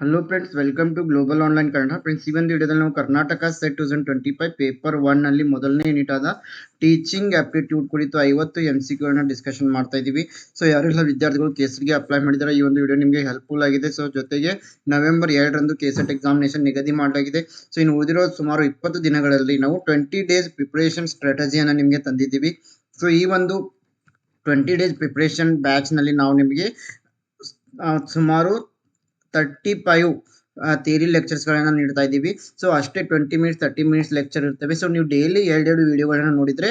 Hello friends welcome to global online Kannada friends ಈ ಒಂದು ವಿಡಿಯೋದಲ್ಲಿ ನಾವು Karnataka set thousand twenty five paper one ಅಲ್ಲಿ ಮೊದಲನೇ ಯೂನಿಟ್ ಆದ ಟೀಚಿಂಗ್ ಆಪ್ಟಿಟ್ಯೂಡ್ ಕುರಿತು ಐವತ್ತು ಎಂ ಸಿ ಕ್ಯೂಗಳನ್ನ ಡಿಸ್ಕಷನ್ ಮಾಡ್ತಾ ಇದ್ದೀವಿ. ಸೊ ಯಾರೆಲ್ಲ ವಿದ್ಯಾರ್ಥಿಗಳು ಕೇಸರಿಗೆ ಅಪ್ಲೈ ಮಾಡಿದ್ದಾರೆ ಈ ಒಂದು ವಿಡಿಯೋ ನಿಮಗೆ ಹೆಲ್ಪ್ಫುಲ್ ಆಗಿದೆ. ಸೊ ಜೊತೆಗೆ ನವೆಂಬರ್ ಎರಡರಂದು ಕೆಸೆಟ್ ಎಕ್ಸಾಮಿನೇಷನ್ ನಿಗದಿ ಮಾಡಲಾಗಿದೆ. ಸೊ ಇನ್ನು ಉಳಿದಿರೋ ಸುಮಾರು ಇಪ್ಪತ್ತು ದಿನಗಳಲ್ಲಿ ನಾವು ಟ್ವೆಂಟಿ ಡೇಸ್ ಪ್ರಿಪರೇಷನ್ ಸ್ಟ್ರಾಟಜಿಯನ್ನು ನಿಮಗೆ ತಂದಿದ್ದೀವಿ. ಸೊ ಈ ಒಂದು ಟ್ವೆಂಟಿ ಡೇಸ್ ಪ್ರಿಪ್ರೇಷನ್ ಬ್ಯಾಚ್ನಲ್ಲಿ ನಾವು ನಿಮಗೆ ಸುಮಾರು ತರ್ಟಿ ಫೈವ್ ಥಿಯರಿ ಲೆಕ್ಚರ್ಸ್ಗಳನ್ನು ನೀಡ್ತಾ ಇದ್ದೀವಿ. ಸೊ ಅಷ್ಟೇ twenty minutes thirty minutes lecture ಇರ್ತವೆ. ಸೊ ನೀವು ಡೈಲಿ ಎರಡೆರಡು ವಿಡಿಯೋಗಳನ್ನ ನೋಡಿದರೆ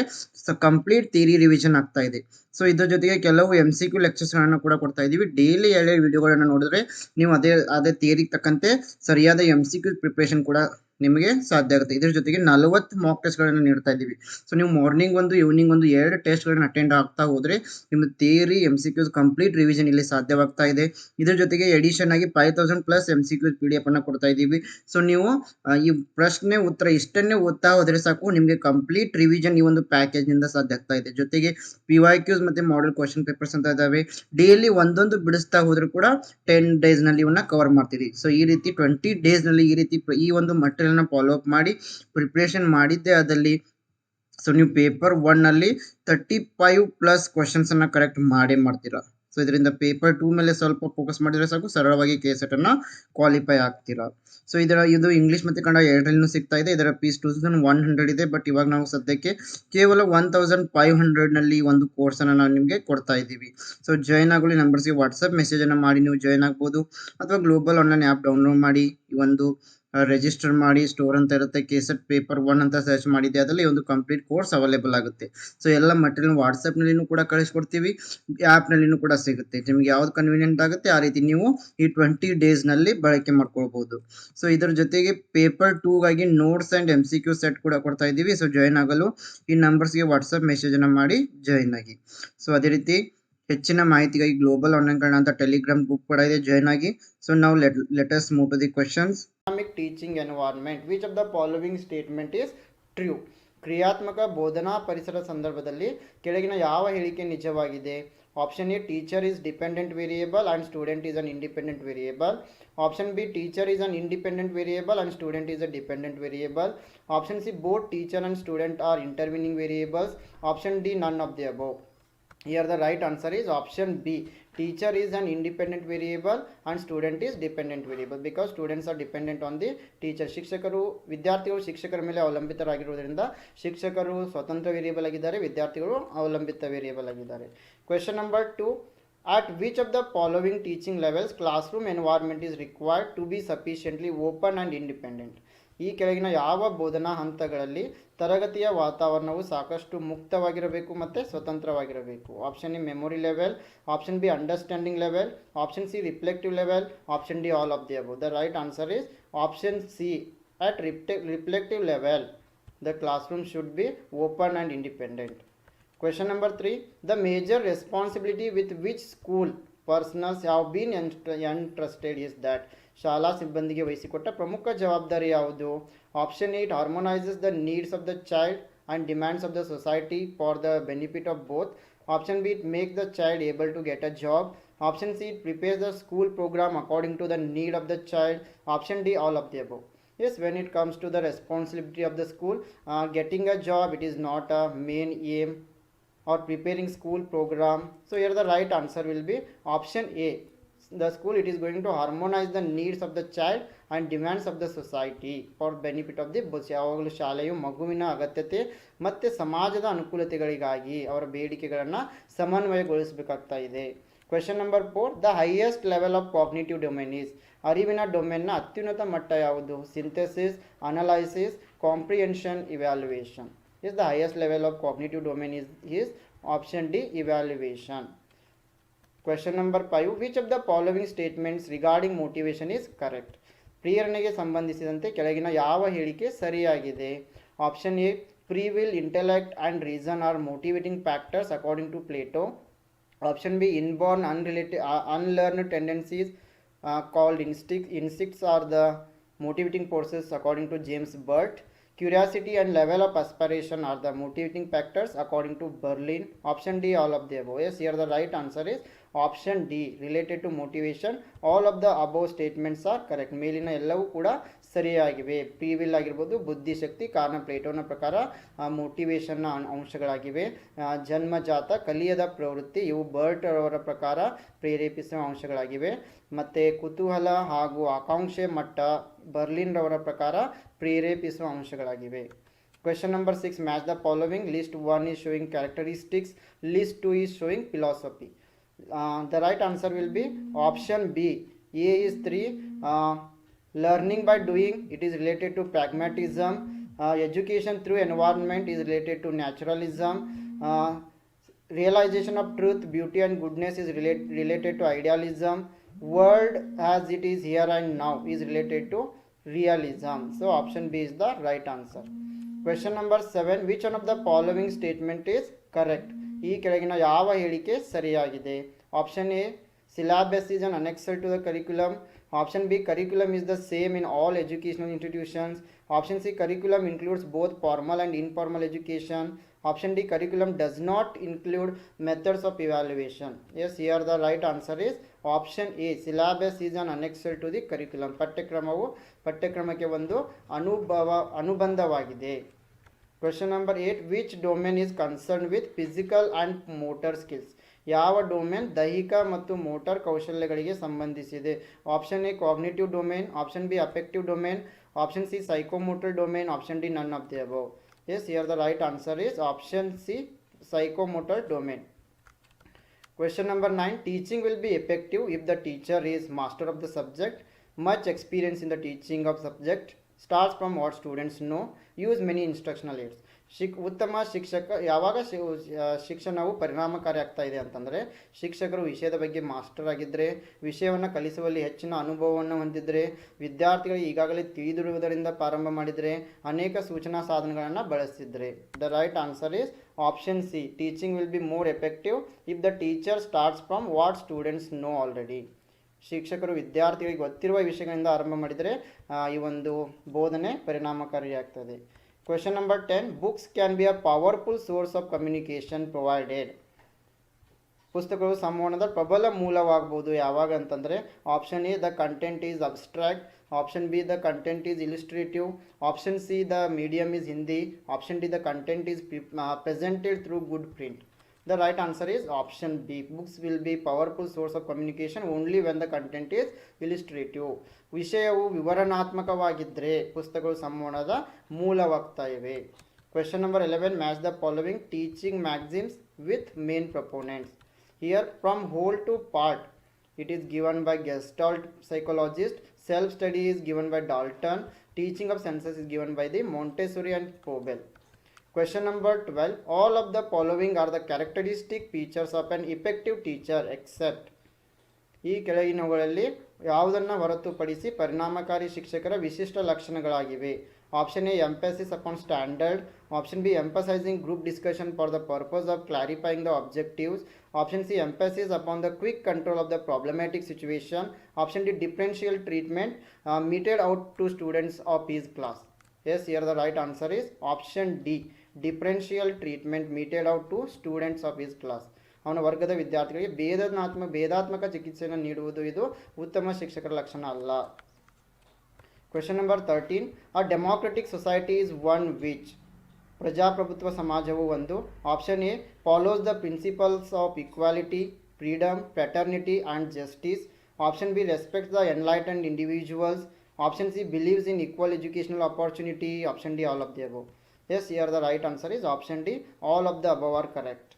ಕಂಪ್ಲೀಟ್ ಥಿಯರಿ ರಿವಿಷನ್ ಆಗ್ತಾ ಇದೆ. ಸೊ ಇದ್ರ ಜೊತೆಗೆ ಕೆಲವು ಎಂ ಸಿ ಕ್ಯೂ ಲೆಕ್ಚರ್ಸ್ಗಳನ್ನು ಕೂಡ ಕೊಡ್ತಾ ಇದ್ದೀವಿ ಡೈಲಿ ಎಳೆ ವಿಡಿಯೋಗಳನ್ನು ನೋಡಿದ್ರೆ ನೀವು ಅದೇ ಅದೇ ಥಿಯರಿಗೆ ತಕ್ಕಂತೆ ಸರಿಯಾದ ಎಂ ಸಿ ಕ್ಯೂ ಪ್ರಿಪ್ರೇಷನ್ ಕೂಡ ನಿಮಗೆ ಸಾಧ್ಯ ಆಗುತ್ತೆ. ಇದ್ರ ಜೊತೆಗೆ ನಲವತ್ತು ಮಾಕ್ ಟೆಸ್ಟ್ಗಳನ್ನು ನೀಡ್ತಾ ಇದ್ದೀವಿ ಸೊ ನೀವು ಮಾರ್ನಿಂಗ್ ಒಂದು ಈವ್ನಿಂಗ್ ಒಂದು ಎರಡು ಟೆಸ್ಟ್ಗಳನ್ನ ಅಟೆಂಡ್ ಆಗ್ತಾ ಹೋದರೆ ನಿಮ್ಮ theory M C Qs complete revision ಇಲ್ಲಿ ಸಾಧ್ಯವಾಗ್ತಾ ಇದೆ. ಇದ್ರ ಜೊತೆಗೆ ಎಡಿಷನ್ ಆಗಿ five thousand plus M C Qs P D F ಅನ್ನ ಕೊಡ್ತಾ ಇದ್ದೀವಿ ಸೊ ನೀವು ಈ ಪ್ರಶ್ನೆ ಉತ್ತರ ಇಷ್ಟನ್ನೇ ಓದ್ತಾ ಹೋದರೆ ಸಾಕು. ನಿಮಗೆ ಕಂಪ್ಲೀಟ್ ರಿವಿಷನ್ ಈ ಒಂದು ಪ್ಯಾಕೇಜ್ನಿಂದ ಸಾಧ್ಯ ಆಗ್ತಾ ಇದೆ. ಜೊತೆಗೆ ಪಿ ವೈ ಕ್ಯೂಸ್ ಮತ್ತೆ ಮಾಡೆಲ್ ಕ್ವಶನ್ ಪೇಪರ್ಸ್ ಅಂತ ಇದಾವೆ. ಡೈಲಿ ಒಂದೊಂದು ಬಿಡಿಸ್ತಾ ಹೋದ್ರು ಕೂಡ ಟೆನ್ ಡೇಸ್ನಲ್ಲಿ ಇವನ್ನ ಕವರ್ ಮಾಡ್ತೀರಿ. ಸೊ ಈ ರೀತಿ ಟ್ವೆಂಟಿ ಡೇಸ್ನಲ್ಲಿ ಈ ರೀತಿ ಈ ಒಂದು ಮಟೀರಿಯಲ್ನ ಫಾಲೋ ಅಪ್ ಮಾಡಿ ಪ್ರಿಪರೇಷನ್ ಮಾಡಿದ್ದೆ ಅದಲ್ಲಿ ಸೊ ನೀವು ಪೇಪರ್ ಒನ್ ಅಲ್ಲಿ ತರ್ಟಿ ಫೈವ್ ಪ್ಲಸ್ ಕ್ವಶನ್ಸ್ ಅನ್ನ ಕರೆಕ್ಟ್ ಮಾಡೇ ಮಾಡ್ತೀರಾ. ಸೊ ಇದರಿಂದ ಪೇಪರ್ ಟೂ ಮೇಲೆ ಸ್ವಲ್ಪ ಫೋಕಸ್ ಮಾಡಿದ್ರೆ ಸಾಕು. ಸರಳವಾಗಿ ಕೆ ಸೆಟ್ ಅನ್ನ ಕ್ವಾಲಿಫೈ ಆಗ್ತೀರಾ. ಸೊ ಇದರ, ಇದು ಇಂಗ್ಲಿಷ್ ಮತ್ತೆ ಕನ್ನಡ ಎರಡರಲ್ಲೂ ಸಿಗ್ತಾ ಇದೆ. ಇದರ fees two thousand one hundred ಇದೆ. ಬಟ್ ಇವಾಗ ನಾವು ಸದ್ಯಕ್ಕೆ ಕೇವಲ ಒನ್ ತೌಸಂಡ್ ಫೈವ್ ಹಂಡ್ರೆಡ್ನಲ್ಲಿ ಒಂದು ಕೋರ್ಸ್ ಅನ್ನ ನಾವು ನಿಮಗೆ ಕೊಡ್ತಾ ಇದ್ದೀವಿ. ಸೊ ಜಾಯ್ನ್ ಆಗಲಿ ನಂಬರ್ಸ್ಗೆ ಮೆಸೇಜ್ ಅನ್ನ ಮಾಡಿ. ನೀವು ಜಾಯ್ನ್ ಆಗ್ಬೋದು. ಅಥವಾ ಗ್ಲೋಬಲ್ ಆನ್ಲೈನ್ ಆ್ಯಪ್ ಡೌನ್ಲೋಡ್ ಮಾಡಿ. ಈ ಒಂದು ರಿಜಿಸ್ಟರ್ ಮಾಡಿ ಸ್ಟೋರ್ ಅಂತ ಇರುತ್ತೆ ಕೇಸೆಟ್ ಪೇಪರ್ ಒನ್ ಅಂತ ಸರ್ಚ್ ಮಾಡಿದ್ದೆ, ಅದರಲ್ಲಿ ಒಂದು ಕಂಪ್ಲೀಟ್ ಕೋರ್ಸ್ ಅವೈಲೇಬಲ್ ಆಗುತ್ತೆ. ಸೊ ಎಲ್ಲ ಮಟೀರಿಯಲ್ ವಾಟ್ಸಪ್ನಲ್ಲಿನೂ ಕೂಡ ಕಳಿಸ್ಕೊಡ್ತೀವಿ ಆ್ಯಪ್ನಲ್ಲಿನೂ ಕೂಡ ಸಿಗುತ್ತೆ. ನಿಮಗೆ ಯಾವ್ದು ಕನ್ವೀನಿಯಂಟ್ ಆಗುತ್ತೆ, ಆ ರೀತಿ ನೀವು ಈ ಟ್ವೆಂಟಿ ಡೇಸ್ನಲ್ಲಿ ಬಳಕೆ ಮಾಡ್ಕೊಳ್ಬೋದು. ಸೊ ಇದರ ಜೊತೆಗೆ paper ಟೂಗಾಗಿ notes and M C Q set ಕೂಡ ಕೊಡ್ತಾ ಇದ್ದೀವಿ. ಸೊ ಜಾಯ್ನ್ ಆಗಲು ಈ ನಂಬರ್ಸ್ಗೆ ವಾಟ್ಸಪ್ ಮೆಸೇಜನ್ನು ಮಾಡಿ ಜಾಯ್ನ್ ಆಗಿ. ಸೊ ಅದೇ ರೀತಿ ಹೆಚ್ಚಿನ ಮಾಹಿತಿಗಾಗಿ ಗ್ಲೋಬಲ್ ಆನ್ಲೈನ್ ಅಂತ ಟೆಲಿಗ್ರಾಮ್ ಗ್ರೂಪ್ ಕೂಡ ಇದೆ ಜಾಯ್ನ್ ಆಗಿ. ಸೊ ನಾವು let moot move the questions economic teaching environment, which of the following statement is true? ಕ್ರಿಯಾತ್ಮಕ ಬೋಧನಾ ಪರಿಸರ ಸಂದರ್ಭದಲ್ಲಿ ಕೆಳಗಿನ ಯಾವ ಹೇಳಿಕೆ ನಿಜವಾಗಿದೆ? Option A teacher is dependent variable and student is an independent variable option B teacher is an independent variable and student is a dependent variable option C both teacher and student are intervening variables option D none of the above here the right answer is option b. Teacher is and independent variable and student is dependent variable because students of dependent on teacher ಶಿಕ್ಷಕರು, ವಿದ್ಯಾರ್ಥಿಗಳು ಶಿಕ್ಷಕರ ಮೇಲೆ ಅವಲಂಬಿತರಾಗಿರುವುದರಿಂದ ಶಿಕ್ಷಕರು ಸ್ವತಂತ್ರ variable ಆಗಿದ್ದಾರೆ, ವಿದ್ಯಾರ್ಥಿಗಳು ಅವಲಂಬಿತ variable ಆಗಿದ್ದಾರೆ. Question number two at which of the following teaching levels classroom environment is required to be sufficiently open and independent ಈ ಕೆಳಗಿನ ಯಾವ ಬೋಧನಾ ಹಂತಗಳಲ್ಲಿ ತರಗತಿಯ ವಾತಾವರಣವು ಸಾಕಷ್ಟು ಮುಕ್ತವಾಗಿರಬೇಕು ಮತ್ತು ಸ್ವತಂತ್ರವಾಗಿರಬೇಕು option A memory level option B understanding level option C reflective level option D all of the above the right answer is option C at reflective level the classroom should be open and independent question number 3 the major responsibility with which school personnel have been entr- entrusted is that ಶಾಲಾ ಸಿಬ್ಬಂದಿಗೆ ವಹಿಸಿಕೊಟ್ಟ ಪ್ರಮುಖ ಜವಾಬ್ದಾರಿ ಯಾವುದು Option 8 harmonizes the needs of the child and demands of the society for the benefit of both. Option B makes the child able to get a job. Option C prepares the school program according to the need of the child. Option D all of the above. Yes, when it comes to the responsibility of the school, uh, getting a job it is not a main aim or preparing school program. So here the right answer will be option A. The school it is going to harmonize the needs of the child and demands of the society for benefit of the both ಯಾವಾಗಲೂ ಶಾಲೆಯು ಮಗುವಿನ ಅಗತ್ಯತೆ ಮತ್ತು ಸಮಾಜದ ಅನುಕೂಲತೆಗಳಿಗಾಗಿ ಅವರ ಬೇಡಿಕೆಗಳನ್ನು ಸಮನ್ವಯಗೊಳಿಸಬೇಕಾಗ್ತಾ ಇದೆ. Question number four the highest level of cognitive domain is ಅರಿವಿನ ಡೊಮೆನ್ನ ಅತ್ಯುನ್ನತ ಮಟ್ಟ ಯಾವುದು? Synthesis analysis comprehension evaluation is the highest level of cognitive domain is is option D evaluation question number five which of the following statements regarding motivation is correct ಪ್ರೇರಣೆಗೆ ಸಂಬಂಧಿಸಿದಂತೆ ಕೆಳಗಿನ ಯಾವ ಹೇಳಿಕೆ ಸರಿಯಾಗಿದೆ? Option A, free will, intellect and reason are motivating factors according to Plato. Option B, inborn, unrelated unlearn tendencies called instinct instincts are the motivating forces according to James Burt. Curiosity and level of aspiration are the motivating factors according to Berlin. Option D, all of the above as here the right answer is option D related to motivation all of the above statements are correct ಮೇಲಿನ ಎಲ್ಲವೂ ಕೂಡ ಸರಿಯಾಗಿವೆ. ಪ್ರಿವಿಲ್ ಆಗಿರ್ಬೋದು, ಬುದ್ಧಿಶಕ್ತಿ, ಕಾರಣ ಪ್ಲೇಟೋನ ಪ್ರಕಾರ ಮೋಟಿವೇಶನ್ನ ಅಂಶಗಳಾಗಿವೆ. ಜನ್ಮಜಾತ ಕಲಿಯದ ಪ್ರವೃತ್ತಿ, ಇವು ಬರ್ಟ್ ಅವರ ಪ್ರಕಾರ ಪ್ರೇರೇಪಿಸುವ ಅಂಶಗಳಾಗಿವೆ. ಮತ್ತು ಕುತೂಹಲ ಹಾಗೂ ಆಕಾಂಕ್ಷೆ ಮಟ್ಟ ಬರ್ಲಿನ್ ರವರ ಪ್ರಕಾರ ಪ್ರೇರೇಪಿಸುವ ಅಂಶಗಳಾಗಿವೆ. Question number 6 match the following list. 1 is showing characteristics. List 2 is showing philosophy. Uh, the right answer will be option B. A is 3. Uh, learning by doing, it is related to pragmatism. Uh, education through environment is related to naturalism. Uh, realization of truth, beauty and goodness is relate, related to idealism. World as it is here and now is related to realism. So option B is the right answer. Question number 7. Which one of the following statement is correct? ಈ ಕೆಳಗಿನ ಯಾವ ಹೇಳಿಕೆ ಸರಿಯಾಗಿದೆ? Option A syllabus is an to the curriculum option B curriculum is the same in all educational institutions option C curriculum includes both formal and informal education option D curriculum does not include methods of evaluation as here the right answer is option A syllabus is an to the curriculum ಪಠ್ಯಕ್ರಮವು ಪಠ್ಯಕ್ರಮಕ್ಕೆ ಒಂದು ಅನುಭವ, ಅನುಬಂಧವಾಗಿದೆ. Question number eight which domain is concern with physical and motor skills ಯಾವ domain ದೈಹಿಕ ಮತ್ತು motor ಕೌಶಲ್ಯಗಳಿಗೆ ಸಂಬಂಧಿಸಿದೆ? Option A cognitive domain option B affective domain option C psychomotor domain option D none of the above as here the right answer is option C psychomotor domain Question number 9 Teaching will be effective if the teacher is master of the subject, much experience in the teaching of subject, starts from what students know, use many instructional aids ಶಿಕ್, ಉತ್ತಮ ಶಿಕ್ಷಕ, ಯಾವಾಗ ಶಿಕ್ಷಣವು ಪರಿಣಾಮಕಾರಿ ಆಗ್ತಾ ಇದೆ ಅಂತಂದರೆ, ಶಿಕ್ಷಕರು ವಿಷಯದ ಬಗ್ಗೆ ಮಾಸ್ಟರ್ ಆಗಿದ್ದರೆ ವಿಷಯವನ್ನು ಕಲಿಸುವಲ್ಲಿ ಹೆಚ್ಚಿನ ಅನುಭವವನ್ನು ಹೊಂದಿದ್ದರೆ ವಿದ್ಯಾರ್ಥಿಗಳು ಈಗಾಗಲೇ ತಿಳಿದಿರುವುದರಿಂದ ಪ್ರಾರಂಭ ಮಾಡಿದರೆ, ಅನೇಕ ಸೂಚನಾ ಸಾಧನಗಳನ್ನು ಬಳಸಿದರೆ the right answer is option C teaching will be more effective if the teacher starts from what students know already ಶಿಕ್ಷಕರು, ವಿದ್ಯಾರ್ಥಿಗಳಿಗೆ ಗೊತ್ತಿರುವ ವಿಷಯಗಳಿಂದ ಆರಂಭ ಮಾಡಿದರೆ ಈ ಒಂದು ಬೋಧನೆ ಪರಿಣಾಮಕಾರಿಯಾಗ್ತದೆ. Question number ten books can be a powerful source of communication provided ಪುಸ್ತಕಗಳು ಸಂವಹನದ ಪ್ರಬಲ ಮೂಲವಾಗಬಹುದು. ಯಾವಾಗ ಅಂತಂದರೆ option A the content is abstract option B the content is illustrative option C the medium is Hindi option D the content is presented through good print The right answer is option B. Books will be powerful source of communication only when the content is illustrative. ವಿಷಯವು ವಿವರಣಾತ್ಮಕವಾಗಿದ್ದರೆ ಪುಸ್ತಕಗಳು ಸಂವಹನದ ಮೂಲವಾಗ್ತಾ ಇವೆ question number eleven match the following teaching maxims with main proponents here from whole to part it is given by gestalt psychologist self study is given by dalton teaching of senses is given by the montessori and pobel question number 12 all of the following are the characteristic features of an effective teacher except ಈ ಕೆಳಗಿನವುಗಳಲ್ಲಿ ಯಾವುದನ್ನು ಹೊರತುಪಡಿಸಿ ಪರಿಣಾಮಕಾರಿ ಶಿಕ್ಷಕರ ವಿಶಿಷ್ಟ ಲಕ್ಷಣಗಳಾಗಿವೆ. Option A emphasis upon standard option B emphasizing group discussion for the purpose of clarifying the objectives option C emphasis upon the quick control of the problematic situation option D differential treatment meted out to students of his class as here the right answer is option D differential treatment meted out to students of his class. ಅವನ ವರ್ಗದ ವಿದ್ಯಾರ್ಥಿಗಳಿಗೆ ಭೇದನಾತ್ಮ ಭೇದಾತ್ಮಕ ಚಿಕಿತ್ಸೆಯನ್ನು ನೀಡುವುದು ಇದು ಉತ್ತಮ ಶಿಕ್ಷಕರ ಲಕ್ಷಣ ಅಲ್ಲ. Question number thirteen a democratic society is one which ಪ್ರಜಾಪ್ರಭುತ್ವ ಸಮಾಜವು ಒಂದು. Option A follows the principles of equality freedom paternity and justice option B respect the enlightened individuals option C believes in equal educational opportunity option D all of the above as here the right answer is option D all of the above are correct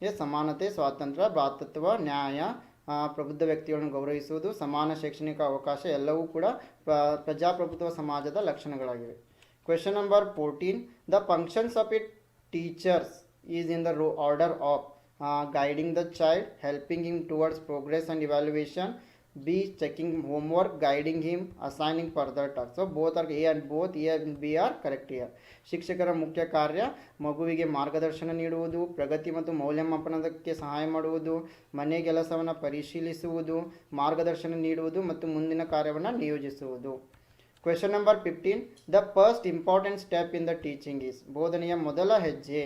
as ಸಮಾನತೆ ಸ್ವಾತಂತ್ರ್ಯ ಭ್ರಾತೃತ್ವ ನ್ಯಾಯ ಪ್ರಬುದ್ಧ ವ್ಯಕ್ತಿಗಳನ್ನು ಗೌರವಿಸುವುದು, ಸಮಾನ ಶೈಕ್ಷಣಿಕ ಅವಕಾಶ ಎಲ್ಲವೂ ಕೂಡ ಪ್ರಜಾಪ್ರಭುತ್ವ ಸಮಾಜದ ಲಕ್ಷಣಗಳಾಗಿವೆ. Question number fourteen the functions of it teachers is in the row order of guiding the child helping in towards progress and evaluation B checking homework guiding him assigning further talk so both are A and both A and B are correct here ಶಿಕ್ಷಕರ ಮುಖ್ಯ ಕಾರ್ಯ, ಮಗುವಿಗೆ ಮಾರ್ಗದರ್ಶನ ನೀಡುವುದು, ಪ್ರಗತಿ ಮತ್ತು ಮೌಲ್ಯಮಾಪನಕ್ಕೆ ಸಹಾಯ ಮಾಡುವುದು, ಮನೆ ಕೆಲಸವನ್ನು ಪರಿಶೀಲಿಸುವುದು, ಮಾರ್ಗದರ್ಶನ ನೀಡುವುದು ಮತ್ತು ಮುಂದಿನ ಕಾರ್ಯವನ್ನು ನಿಯೋಜಿಸುವುದು. Question number fifteen the first important step in the teaching is ಬೋಧನೆಯ ಮೊದಲ ಹೆಜ್ಜೆ.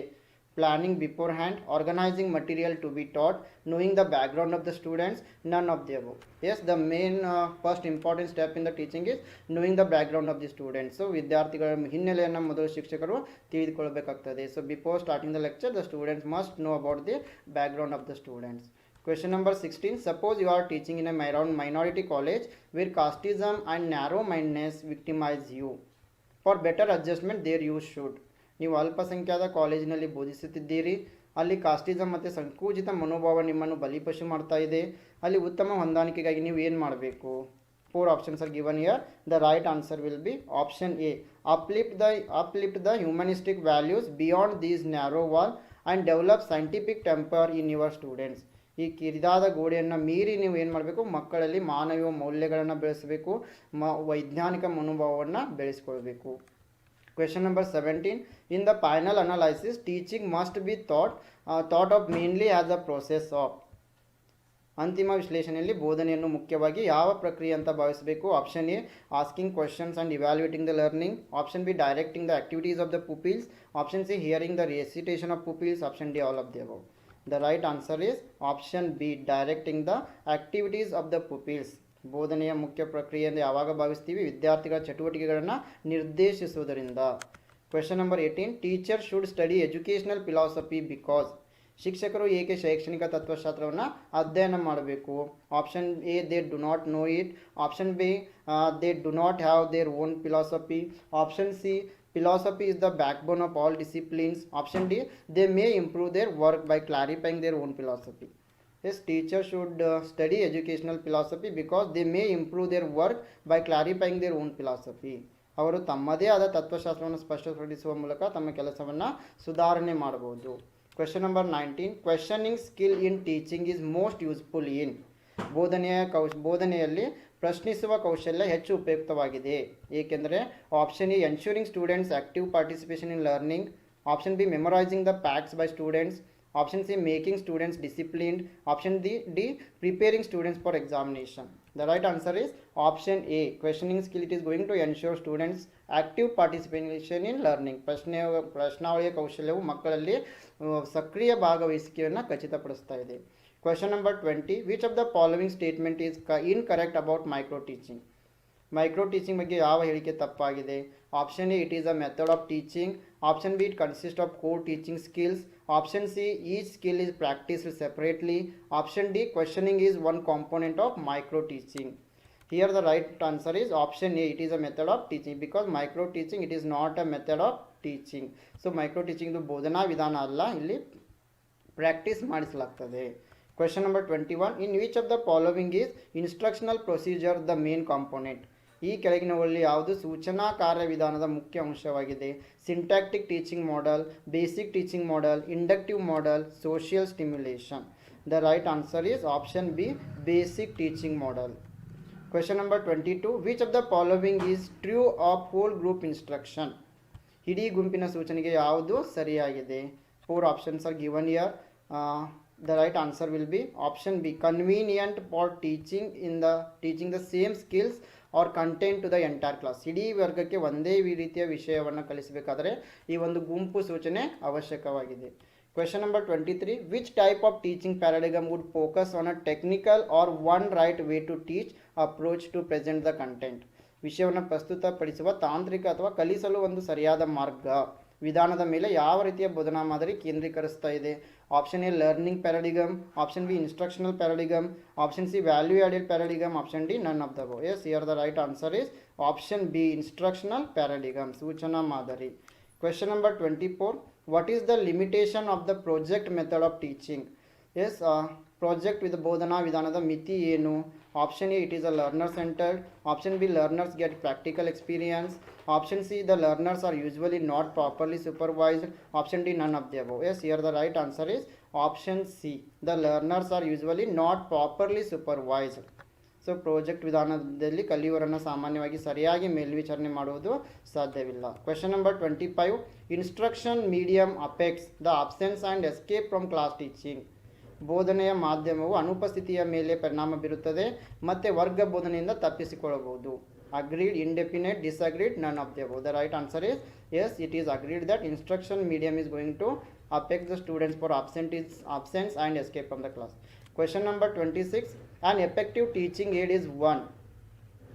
planning beforehand organizing material to be taught knowing the background of the students none of the above yes the main uh, first important step in the teaching is knowing the background of the students so ವಿದ್ಯಾರ್ಥಿಗಳ ಹಿನ್ನೆಲೆಯನ್ನು ಮೊದಲು ಶಿಕ್ಷಕರು ತಿಳಿದುಕೊಳ್ಳಬೇಕಾಗ್ತದೆ so before starting the lecture the students must know about the background of the students Question number 16. Suppose you are teaching in a mi- minority college where casteism and narrow mindedness victimize you. For better adjustment, there you should. ನೀವು ಅಲ್ಪಸಂಖ್ಯಾತ ಕಾಲೇಜಿನಲ್ಲಿ ಬೋಧಿಸುತ್ತಿದ್ದೀರಿ. ಅಲ್ಲಿ casteism ಮತ್ತು ಸಂಕುಚಿತ ಮನೋಭಾವ ನಿಮ್ಮನ್ನು ಬಲಿಪಶು ಮಾಡ್ತಾ ಇದೆ. ಅಲ್ಲಿ ಉತ್ತಮ ಹೊಂದಾಣಿಕೆಗಾಗಿ ನೀವು ಏನು ಮಾಡಬೇಕು? Four options are given here the right answer will be option A uplift the uplift the humanistic values beyond these narrow wall and develop scientific temper in your students ಈ ಕಿರಿದಾದ ಗೋಡೆಯನ್ನು ಮೀರಿ ನೀವು ಏನು ಮಾಡಬೇಕು? ಮಕ್ಕಳಲ್ಲಿ ಮಾನವೀಯ ಮೌಲ್ಯಗಳನ್ನು ಬೆಳೆಸಬೇಕು. ಮ, ವೈಜ್ಞಾನಿಕ ಮನೋಭಾವವನ್ನು ಬೆಳೆಸ್ಕೊಳ್ಬೇಕು. Question number 17. In the final analysis, teaching must be thought, uh, thought of mainly as a process of. ಅಂತಿಮ ವಿಶ್ಲೇಷಣೆಯಲ್ಲಿ ಬೋಧನೆಯನ್ನು ಮುಖ್ಯವಾಗಿ ಯಾವ ಪ್ರಕ್ರಿಯೆ ಅಂತ ಭಾವಿಸಬೇಕು? Option A asking questions and evaluating the learning option B directing the activities of the pupils option C hearing the recitation of pupils option D all of the above the right answer is option B directing the activities of the pupils ಬೋಧನೆಯ ಮುಖ್ಯ ಪ್ರಕ್ರಿಯೆ ಎಂದು ಯಾವಾಗ ಭಾವಿಸ್ತೀವಿ? ವಿದ್ಯಾರ್ಥಿಗಳ ಚಟುವಟಿಕೆಗಳನ್ನು ನಿರ್ದೇಶಿಸುವುದರಿಂದ. Question number eighteen teacher should study educational philosophy because ಶಿಕ್ಷಕರು ಏಕೆ ಶೈಕ್ಷಣಿಕ ತತ್ವಶಾಸ್ತ್ರವನ್ನು ಅಧ್ಯಯನ ಮಾಡಬೇಕು? Option A they do not know it option B they do not have their own philosophy option C philosophy is the backbone of all disciplines option D they may improve their work by clarifying their own philosophy. Yes teacher should uh, study educational philosophy because they may improve their work by clarifying their own philosophy. ಅವರು ತಮ್ಮದೇ ಆದ ತತ್ವಶಾಸ್ತ್ರವನ್ನು ಸ್ಪಷ್ಟಪಡಿಸುವ ಮೂಲಕ ತಮ್ಮ ಕೆಲಸವನ್ನು ಸುಧಾರಣೆ ಮಾಡಬಹುದು. Question number nineteen questioning skill in teaching is most useful in ಬೋಧನೆಯ ಕೌಶ ಬೋಧನೆಯಲ್ಲಿ ಪ್ರಶ್ನಿಸುವ ಕೌಶಲ್ಯ ಹೆಚ್ಚು ಉಪಯುಕ್ತವಾಗಿದೆ. ಏಕೆಂದರೆ option A ensuring students active participation in learning option B memorizing the facts by students option C making students disciplined option D D preparing students for examination the right answer is option A questioning skill, it is going to ensure students active participation in learning ಪ್ರಶ್ನೆ ಪ್ರಶ್ನಾವಳಿಯ ಕೌಶಲ್ಯವು ಮಕ್ಕಳಲ್ಲಿ ಸಕ್ರಿಯ ಭಾಗವಹಿಸುವಿಕೆಯನ್ನು ಖಚಿತಪಡಿಸ್ತಾ ಇದೆ. Question number twenty which of the following statement is ಕ incorrect about micro teaching micro teaching ಬಗ್ಗೆ ಯಾವ ಹೇಳಿಕೆ ತಪ್ಪಾಗಿದೆ? Option A it is a method of teaching option B it consist of core teaching skills option C each skill is practiced separately option D questioning is one component of micro teaching here, the right answer is option a, it is a method of teaching because micro teaching, it is not a method of teaching. So, micro teaching ಇದು ಬೋಧನಾ ವಿಧಾನ ಅಲ್ಲ, ಇಲ್ಲಿ practice ಮಾಡಿಸಲಾಗ್ತದೆ. Question number twenty one in which of the following is instructional procedure the main component ಈ ಕೆಳಗಿನವುಗಳಲ್ಲಿ ಯಾವುದು ಸೂಚನಾ ಕಾರ್ಯವಿಧಾನದ ಮುಖ್ಯ ಅಂಶವಾಗಿದೆ. Syntactic teaching model, basic teaching model, inductive model, social stimulation. The right answer is option B, basic teaching model. Question number twenty two, which of the following is true of whole group instruction? ಇಡೀ ಗುಂಪಿನ ಸೂಚನೆಗೆ ಯಾವುದು ಸರಿಯಾಗಿದೆ? Four options are given here. The right answer will be option B convenient for teaching in the teaching the same skills or content to the entire class ಇಡೀ ವರ್ಗಕ್ಕೆ ಒಂದೇ ರೀತಿಯ ವಿಷಯವನ್ನು ಕಲಿಸಬೇಕಾದರೆ ಈ ಒಂದು ಗುಂಪು ಸೂಚನೆ ಅವಶ್ಯಕವಾಗಿದೆ. Question number twenty three which type of teaching paradigm would focus on a technical or one right way to teach approach to present the content ವಿಷಯವನ್ನು ಪ್ರಸ್ತುತಪಡಿಸುವ ತಾಂತ್ರಿಕ ಅಥವಾ ಕಲಿಸಲು ಒಂದು ಸರಿಯಾದ ಮಾರ್ಗ? ವಿಧಾನದ ಮೇಲೆ ಯಾವ ರೀತಿಯ ಬೋಧನಾ ಮಾದರಿ ಕೇಂದ್ರೀಕರಿಸ್ತಾ ಇದೆ? Option A learning paradigm option B instructional paradigm option C value added paradigm option D none of the above yes here the right answer is option B instructional paradigm ಸೂಚನಾ ಮಾದರಿ. Question number twenty four what is the limitation of the project method of teaching yes project ವಿದ್ ಬೋಧನಾ ವಿಧಾನದ ಮಿತಿ ಏನು? Option A, it is a learner centred. Option B, learners get practical experience. Option C, the learners are usually not properly supervised. Option D, none of the yes here the right answer is option C. The learners are usually not properly supervised. So, project ವಿಧಾನದಲ್ಲಿ ಕಲಿಯುವರನ್ನು ಸಾಮಾನ್ಯವಾಗಿ ಸರಿಯಾಗಿ ಮೇಲ್ವಿಚಾರಣೆ ಮಾಡುವುದು ಸಾಧ್ಯವಿಲ್ಲ. Question number twenty five instruction medium affects the absence and escape from class teaching ಬೋಧನೆಯ ಮಾಧ್ಯಮವು ಅನುಪಸ್ಥಿತಿಯ ಮೇಲೆ ಪರಿಣಾಮ ಬೀರುತ್ತದೆ ಮತ್ತು ವರ್ಗ ಬೋಧನೆಯಿಂದ ತಪ್ಪಿಸಿಕೊಳ್ಳಬಹುದು agreed indefinite disagreed none of the the right answer is yes it is agreed that instruction medium is going to affects the students for absentees, absence and escape from the class. Question number 26. An effective teaching aid is one.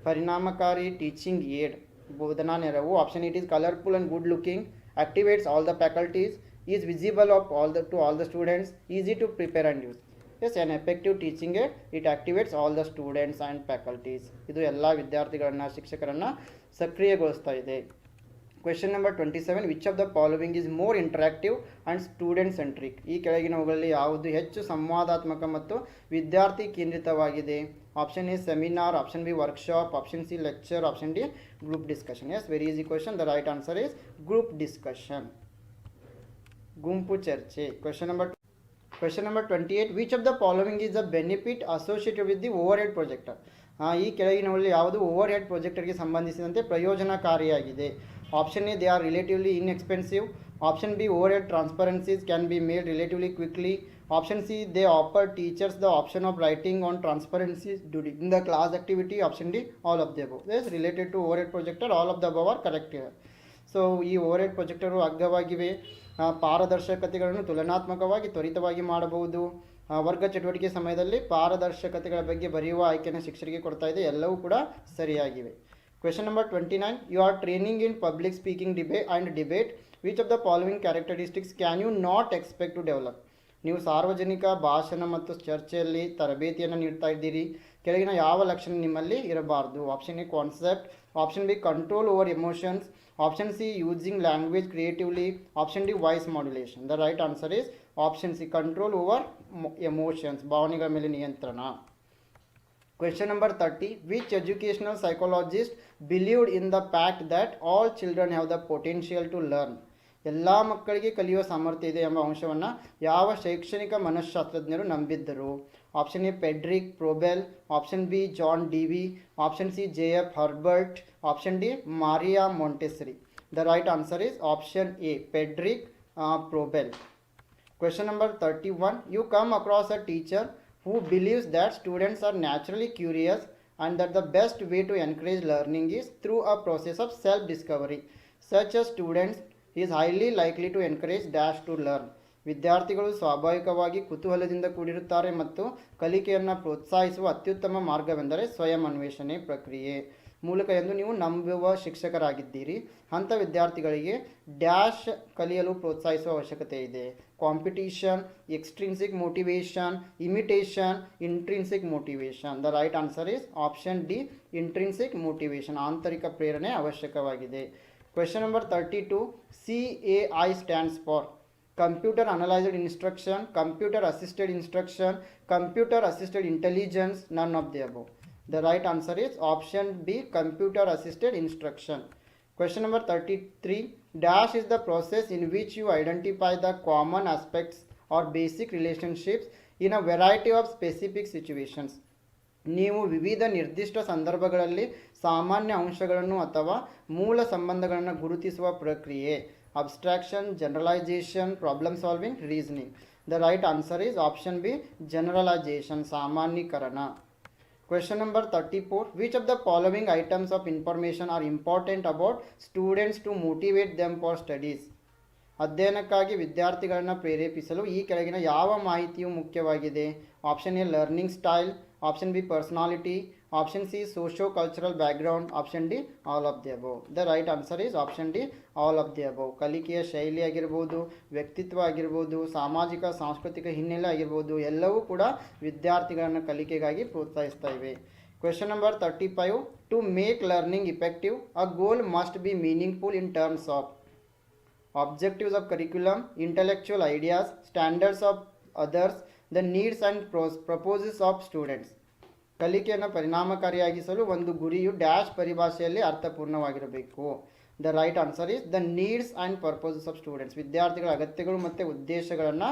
ಪರಿಣಾಮಕಾರಿ teaching aid ಬೋಧನಾ ನೆರವು option it is colourful and good looking activates all the faculties is visible of all the, to all the students, easy to prepare and use. As an effective teaching it it all the students and faculties ಇದು ಎಲ್ಲ ವಿದ್ಯಾರ್ಥಿಗಳನ್ನ, ಶಿಕ್ಷಕರನ್ನು ಸಕ್ರಿಯಗೊಳಿಸ್ತಾ ಇದೆ. Question number twenty seven which of the following is more interactive and student centric ಈ ಕೆಳಗಿನವುಗಳಲ್ಲಿ ಯಾವುದು ಹೆಚ್ಚು ಸಂವಾದಾತ್ಮಕ ಮತ್ತು ವಿದ್ಯಾರ್ಥಿ ಕೇಂದ್ರಿತವಾಗಿದೆ option A seminar option B workshop option C lecture option D group discussion yes very easy question the right answer is group discussion ಗುಂಪು ಚರ್ಚೆ. Question number question number twenty eight which of the following is the benefit associated with the overhead projector ಈ ಕೆಳಗಿನವುಗಳಲ್ಲಿ ಯಾವುದು overhead ಪ್ರೊಜೆಕ್ಟರ್ಗೆ ಸಂಬಂಧಿಸಿದಂತೆ ಪ್ರಯೋಜನಕಾರಿಯಾಗಿದೆ? Option A they are relatively inexpensive option B overhead transparencies can be made relatively quickly option C they offer teachers the option of writing on transparencies during the class activity option D all of the above yes related to overhead projector all of the above are correct so ಈ overhead projector ಅಗ್ಗವಾಗಿವೆ. ಪಾರದರ್ಶಕತೆಗಳನ್ನು ತುಲನಾತ್ಮಕವಾಗಿ ತ್ವರಿತವಾಗಿ ಮಾಡಬಹುದು. ವರ್ಗ ಚಟುವಟಿಕೆ ಸಮಯದಲ್ಲಿ ಪಾರದರ್ಶಕತೆಗಳ ಬಗ್ಗೆ ಬರೆಯುವ ಆಯ್ಕೆಯನ್ನು ಶಿಕ್ಷಕರಿಗೆ ಕೊಡ್ತಾ ಇದೆ. ಎಲ್ಲವೂ ಕೂಡ ಸರಿಯಾಗಿವೆ. Question number twenty nine you are training in public speaking debate and debate which of the following characteristics can you not expect to develop ನೀವು ಸಾರ್ವಜನಿಕ ಭಾಷಣ ಮತ್ತು ಚರ್ಚೆಯಲ್ಲಿ ತರಬೇತಿಯನ್ನು ನೀಡ್ತಾ ಇದ್ದೀರಿ. ಕೆಳಗಿನ ಯಾವ ಲಕ್ಷಣ ನಿಮ್ಮಲ್ಲಿ ಇರಬಾರ್ದು? Option A concept option B control over emotions option C using language creatively option D voice modulation the right answer is option C control over emotions ಭಾವನೆಗಳ ಮೇಲೆ ನಿಯಂತ್ರಣ Question number 30. Which educational psychologist believed in the fact that all children have the potential to learn? ಎಲ್ಲ ಮಕ್ಕಳಿಗೆ ಕಲಿಯುವ ಸಾಮರ್ಥ್ಯ ಇದೆ ಎಂಬ ಅಂಶವನ್ನು ಯಾವ ಶೈಕ್ಷಣಿಕ ಮನಃಶಾಸ್ತ್ರಜ್ಞರು ನಂಬಿದ್ದರು? Option A, Friedrich Probel. Option B, John D. B. Option C J F Herbart option D Maria Montessori the right answer is option A Friedrich question number 31 you come across a teacher who believes that students are naturally curious and that the best way to encourage learning is through a process of self discovery such a student is highly likely to encourage dash to learn ವಿದ್ಯಾರ್ಥಿಗಳು ಸ್ವಾಭಾವಿಕವಾಗಿ ಕುತೂಹಲದಿಂದ ಕೂಡಿರುತ್ತಾರೆ ಮತ್ತು ಕಲಿಕೆಯನ್ನು ಪ್ರೋತ್ಸಾಹಿಸುವ ಅತ್ಯುತ್ತಮ ಮಾರ್ಗವೆಂದರೆ ಸ್ವಯಂ ಅನ್ವೇಷಣೆ ಪ್ರಕ್ರಿಯೆ. ಮೂಲಕ ಎಂದು ನೀವು ನಂಬುವ ಶಿಕ್ಷಕರಾಗಿದ್ದೀರಿ. ಅಂಥ ವಿದ್ಯಾರ್ಥಿಗಳಿಗೆ ಡ್ಯಾಶ್ ಕಲಿಯಲು ಪ್ರೋತ್ಸಾಹಿಸುವ ಅವಶ್ಯಕತೆ ಇದೆ. Competition, extrinsic motivation imitation, intrinsic motivation the right answer is option D, intrinsic motivation ಆಂತರಿಕ ಪ್ರೇರಣೆ ಅವಶ್ಯಕವಾಗಿದೆ. Question number thirty two, C A I stands for computer analyzed instruction computer assisted instruction computer assisted intelligence none of the above the right answer is option b computer assisted instruction question number 33 dash is the process in which you identify the common aspects or basic relationships in a variety of specific situations ನೀವು ವಿವಿಧ ನಿರ್ದಿಷ್ಟ ಸಂದರ್ಭಗಳಲ್ಲಿ ಸಾಮಾನ್ಯ ಅಂಶಗಳನ್ನು ಅಥವಾ ಮೂಲ ಸಂಬಂಧಗಳನ್ನು ಗುರುತಿಸುವ ಪ್ರಕ್ರಿಯೆ abstraction generalisation problem solving reasoning the right answer is option B generalisation ಸಾಮಾನ್ಯೀಕರಣ Question number 34. Which of the following items of information are important about students to motivate them for studies? ಅಧ್ಯಯನಕ್ಕಾಗಿ ವಿದ್ಯಾರ್ಥಿಗಳನ್ನು ಪ್ರೇರೇಪಿಸಲು ಈ ಕೆಳಗಿನ ಯಾವ ಮಾಹಿತಿಯು ಮುಖ್ಯವಾಗಿದೆ? Option A learning style option B personality option C socio cultural background option D all of the above the right answer is option D all of the above ಕಲಿಕೆಯ ಶೈಲಿ ಆಗಿರ್ಬೋದು ವ್ಯಕ್ತಿತ್ವ ಆಗಿರ್ಬೋದು ಸಾಮಾಜಿಕ ಸಾಂಸ್ಕೃತಿಕ ಹಿನ್ನೆಲೆ ಆಗಿರ್ಬೋದು ಎಲ್ಲವೂ ಕೂಡ ವಿದ್ಯಾರ್ಥಿಗಳನ್ನು ಕಲಿಕೆಗಾಗಿ ಪ್ರೋತ್ಸಾಹಿಸ್ತಾ ಇವೆ. Question number thirty five to make learning effective a goal must be meaningful in terms of objectives of curriculum, intellectual ideas, standards of others, the needs and pros- proposes of students. ಕಲಿಕೆಯನ್ನು ಪರಿಣಾಮಕಾರಿಯಾಗಿಸಲು ಒಂದು ಗುರಿಯು dash ಪರಿಭಾಷೆಯಲ್ಲಿ ಅರ್ಥಪೂರ್ಣವಾಗಿರಬೇಕು. The right answer is the needs and purposes of students ವಿದ್ಯಾರ್ಥಿಗಳ ಅಗತ್ಯಗಳು ಮತ್ತು ಉದ್ದೇಶಗಳನ್ನು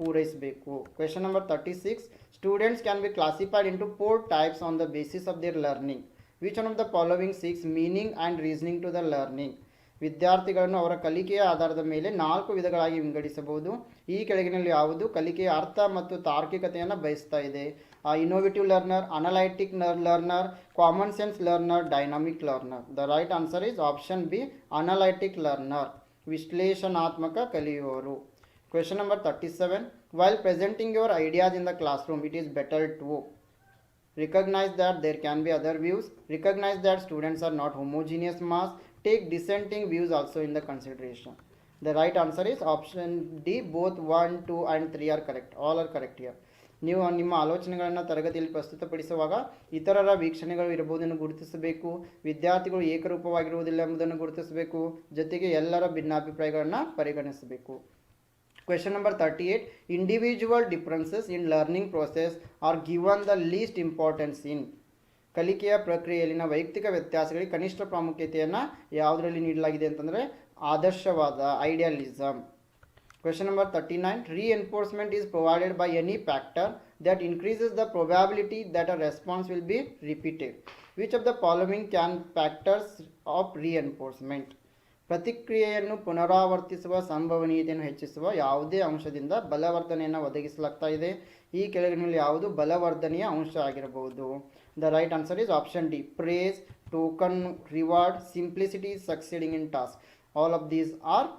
ಪೂರೈಸಬೇಕು. Question number thirty six students can be classified into four types on the basis of their learning which one of the following seeks meaning and reasoning to the learning ವಿದ್ಯಾರ್ಥಿಗಳನ್ನು ಅವರ ಕಲಿಕೆಯ ಆಧಾರದ ಮೇಲೆ ನಾಲ್ಕು ವಿಧಗಳಾಗಿ ವಿಂಗಡಿಸಬಹುದು. ಈ ಕೆಳಗಿನಲ್ಲಿ ಯಾವುದು ಕಲಿಕೆಯ ಅರ್ಥ ಮತ್ತು ತಾರ್ಕಿಕತೆಯನ್ನು ಬಯಸ್ತಾ ಇದೆ. Innovative learner analytic learner common sense learner dynamic learner the right answer is option B analytic learner ವಿಶ್ಲೇಷಣಾತ್ಮಕ ಕಲಿಯುವವರು Question number 37. While presenting your ideas in the classroom, it is better to recognize that there can be other views, recognize that students are not homogeneous mass, take dissenting views also in the consideration. The right answer is option D. Both 1, 2 and 3 are correct. All are correct here. ನೀವು ನಿಮ್ಮ ಆಲೋಚನೆಗಳನ್ನು ತರಗತಿಯಲ್ಲಿ ಪ್ರಸ್ತುತಪಡಿಸುವಾಗ ಇತರರ ವೀಕ್ಷಣೆಗಳು ಇರಬಹುದನ್ನು ಗುರುತಿಸಬೇಕು, ವಿದ್ಯಾರ್ಥಿಗಳು ಏಕರೂಪವಾಗಿರುವುದಿಲ್ಲ ಎಂಬುದನ್ನು ಗುರುತಿಸಬೇಕು, ಜೊತೆಗೆ ಎಲ್ಲರ ಭಿನ್ನಾಭಿಪ್ರಾಯಗಳನ್ನು ಪರಿಗಣಿಸಬೇಕು Question number 38. Individual differences in learning process are given the least importance in ಕಲಿಕೆಯ ಪ್ರಕ್ರಿಯೆಯಲ್ಲಿನ ವೈಯಕ್ತಿಕ ವ್ಯತ್ಯಾಸಗಳಿಗೆ ಕನಿಷ್ಠ ಪ್ರಾಮುಖ್ಯತೆಯನ್ನು ಯಾವುದರಲ್ಲಿ ನೀಡಲಾಗಿದೆ ಅಂತಂದರೆ ಆದರ್ಶವಾದ idealism Question number 39. Reinforcement is provided by any factor that increases the probability that a response will be repeated. Which of the following can factors of reinforcement? ಪ್ರತಿಕ್ರಿಯೆಯನ್ನು ಪುನರಾವರ್ತಿಸುವ ಸಂಭವನೀಯತೆಯನ್ನು ಹೆಚ್ಚಿಸುವ ಯಾವುದೇ ಅಂಶದಿಂದ ಬಲವರ್ಧನೆಯನ್ನು ಒದಗಿಸಲಾಗ್ತಾ ಇದೆ ಈ ಕೆಳಗಿನಲ್ಲಿ ಯಾವುದು ಬಲವರ್ಧನೆಯ ಅಂಶ ಆಗಿರಬಹುದು the right answer is option D praise token reward simplicity succeeding in task all of these are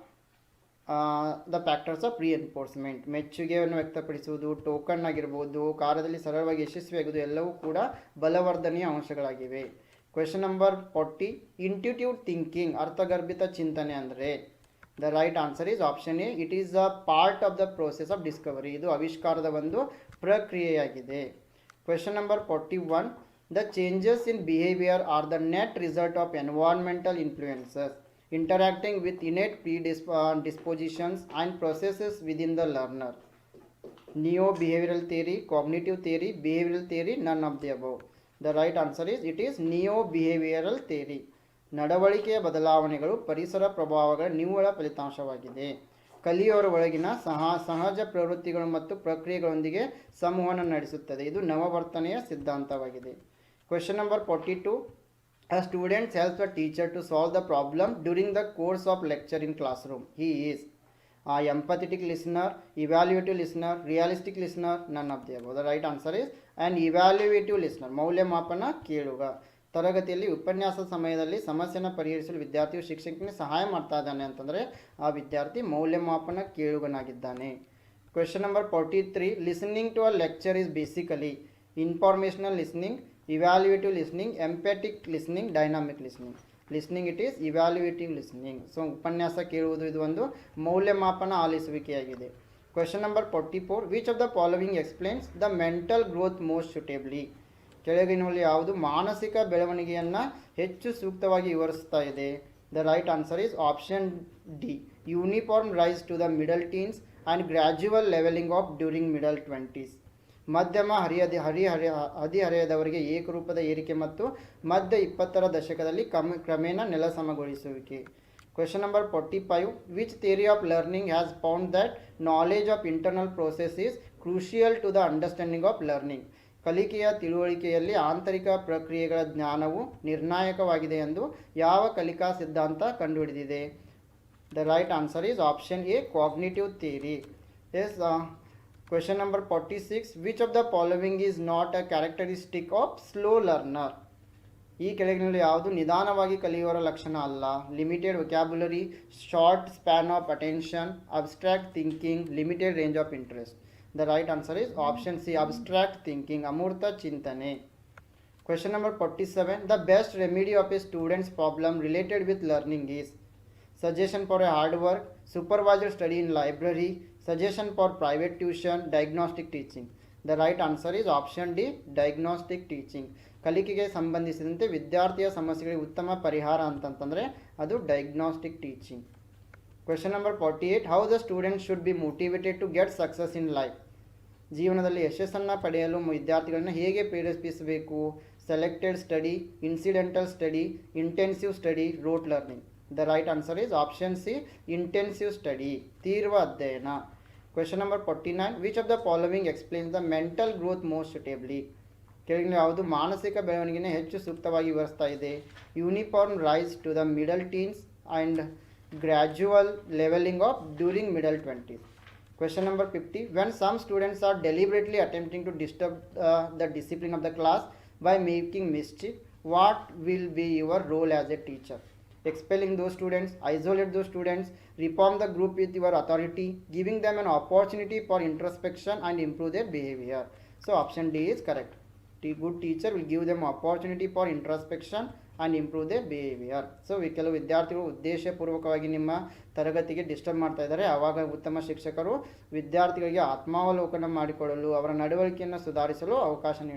the factors of reinforcement ಮೆಚ್ಚುಗೆಯನ್ನು ವ್ಯಕ್ತಪಡಿಸುವುದು ಟೋಕನ್ ಆಗಿರ್ಬೋದು, ಕಾರ್ಯದಲ್ಲಿ ಸರಳವಾಗಿ ಯಶಸ್ವಿಯಾಗುವುದು, ಎಲ್ಲವೂ ಕೂಡ ಬಲವರ್ಧನೆಯ ಅಂಶಗಳಾಗಿವೆ. Question number forty intuitive thinking ಅರ್ಥಗರ್ಭಿತ ಚಿಂತನೆ ಅಂದರೆ? The right answer is option A it is a part of the process of discovery ಇದು ಆವಿಷ್ಕಾರದ ಒಂದು ಪ್ರಕ್ರಿಯೆಯಾಗಿದೆ. Question number forty one the changes in behaviour are the net result of environmental influences interacting with innate predispositions and processes within the learner. Neo behavioral theory, cognitive theory, behavioral theory, none of the above. The right answer is it is neo behavioral theory. ನಡವಳಿಕೆಯ ಬದಲಾವಣೆಗಳು ಪರಿಸರ ಪ್ರಭಾವಗಳ ನಿವ್ವಳ ಫಲಿತಾಂಶವಾಗಿದೆ ಕಲಿಯೋರ ಒಳಗಿನ ಸಹ ಸಹಜ ಪ್ರವೃತ್ತಿಗಳು ಮತ್ತು ಪ್ರಕ್ರಿಯೆಗಳೊಂದಿಗೆ ಸಂವಹನ ನಡೆಸುತ್ತದೆ ಇದು ನವವರ್ತನೆಯ ಸಿದ್ಧಾಂತವಾಗಿದೆ question number forty two A student helps a teacher to solve the problem during the course of lecture in classroom. He is a empathetic listener, evaluative listener, realistic listener, none of the above. The right answer is an evaluative listener. ಮೌಲ್ಯಮಾಪನ keluga ತರಗತಿಯಲ್ಲಿ ಉಪನ್ಯಾಸ ಸಮಯದಲ್ಲಿ ಸಮಸ್ಯೆನ ಪರಿಹರಿಸಲು ವಿದ್ಯಾರ್ಥಿಯು ಶಿಕ್ಷಕನಿಗೆ ಸಹಾಯ ಮಾಡ್ತಾ ಇದ್ದಾನೆ ಅಂತಂದರೆ ಆ ವಿದ್ಯಾರ್ಥಿ ಮೌಲ್ಯಮಾಪನ ಕೇಳುಗನಾಗಿದ್ದಾನೆ question number forty three listening to a lecture is basically informational listening evaluative listening empathic listening, dynamic listening. Listening it is evaluative listening so ಉಪನ್ಯಾಸ ಕೇಳುವುದು ಇದು ಒಂದು ಮೌಲ್ಯಮಾಪನ ಆಲಿಸುವಿಕೆಯಾಗಿದೆ. Question number forty four which of the following explains the mental growth most suitably ಕೆಳಗಿನಲ್ಲಿ ಯಾವುದು? ಮಾನಸಿಕ ಬೆಳವಣಿಗೆಯನ್ನು ಹೆಚ್ಚು ಸೂಕ್ತವಾಗಿ ವಿವರಿಸ್ತಾ ಇದೆ. The right answer is option D uniform rise to the middle teens and gradual levelling off during middle twenties ಮಧ್ಯಮ ಹರಿಯದಿ ಹರಿಹರೆ ಹದಿಹರೆಯದವರಿಗೆ ಏಕರೂಪದ ಏರಿಕೆ ಮತ್ತು ಮಧ್ಯ ಇಪ್ಪತ್ತರ ದಶಕದಲ್ಲಿ ಕಮ್ ಕ್ರಮೇಣ ನೆಲಸಮಗೊಳಿಸುವಿಕೆ question number forty five which theory of learning has found that knowledge of internal process is crucial to the understanding of learning ಕಲಿಕೆಯ ತಿಳುವಳಿಕೆಯಲ್ಲಿ ಆಂತರಿಕ ಪ್ರಕ್ರಿಯೆಗಳ ಜ್ಞಾನವು ನಿರ್ಣಾಯಕವಾಗಿದೆ ಎಂದು ಯಾವ ಕಲಿಕಾ ಸಿದ್ಧಾಂತ ಕಂಡುಹಿಡಿದಿದೆ? The right answer is option A cognitive theory yes question number forty six which of the following is not a characteristic of slow learner ಈ ಕೆಳಗಿನಲ್ಲಿ ಯಾವುದು ನಿಧಾನವಾಗಿ ಕಲಿಯುವವರ ಲಕ್ಷಣ ಅಲ್ಲ. Limited vocabulary short span of attention abstract thinking limited range of interest the right answer is option C abstract thinking ಅಮೂರ್ತ ಚಿಂತನೆ question number forty seven the best remedy of a student's problem related with learning is suggestion for a hard work, supervised study in library, suggestion for private tuition, diagnostic teaching. The right answer is option D, diagnostic teaching ಕಲಿಕೆಗೆ ಸಂಬಂಧಿಸಿದಂತೆ ವಿದ್ಯಾರ್ಥಿಯ ಸಮಸ್ಯೆಗಳಿಗೆ ಉತ್ತಮ ಪರಿಹಾರ ಅಂತಂತಂದರೆ ಅದು diagnostic teaching question number forty eight how the student should be motivated to get success in life ಜೀವನದಲ್ಲಿ ಯಶಸ್ಸನ್ನು ಪಡೆಯಲು ವಿದ್ಯಾರ್ಥಿಗಳನ್ನು ಹೇಗೆ ಪ್ರೇರೇಪಿಸಬೇಕು? Selected study incidental study intensive study rote learning the right answer is option C intensive study ತೀವ್ರ ಅಧ್ಯಯನ. Question number forty nine which of the following explains the mental growth most suitably ಕೆಳಗಿನ ಯಾವುದು ಮಾನಸಿಕ ಬೆಳವಣಿಗೆನೇ ಹೆಚ್ಚು ಸೂಕ್ತವಾಗಿ ವಿವರಿಸ್ತಾ ಇದೆ uniform rise to the middle teens and gradual levelling off during middle twenties Question number 50. When some students are deliberately attempting to disturb uh, the discipline of the class by making mischief, what will be your role as a teacher? Expelling those students, isolate those students, reform the group with your authority, giving them an opportunity for introspection and improve their behavior. So option D is correct. The good teacher will give them opportunity for introspection and improve their behavior. So ಕೆಲವು ವಿದ್ಯಾರ್ಥಿಗಳು ಉದ್ದೇಶಪೂರ್ವಕವಾಗಿ ನಿಮ್ಮ ತರಗತಿಗೆ disturb ಮಾಡ್ತಾ ಇದ್ದಾರೆ ಆವಾಗ ಉತ್ತಮ ಶಿಕ್ಷಕರು ವಿದ್ಯಾರ್ಥಿಗಳಿಗೆ ಆತ್ಮಾವಲೋಕನ ಮಾಡಿಕೊಳ್ಳಲು ಅವರ ನಡವಳಿಕೆಯನ್ನು ಸುಧಾರಿಸಲು ಅವಕಾಶ ನೀಡ್ತಾರೆ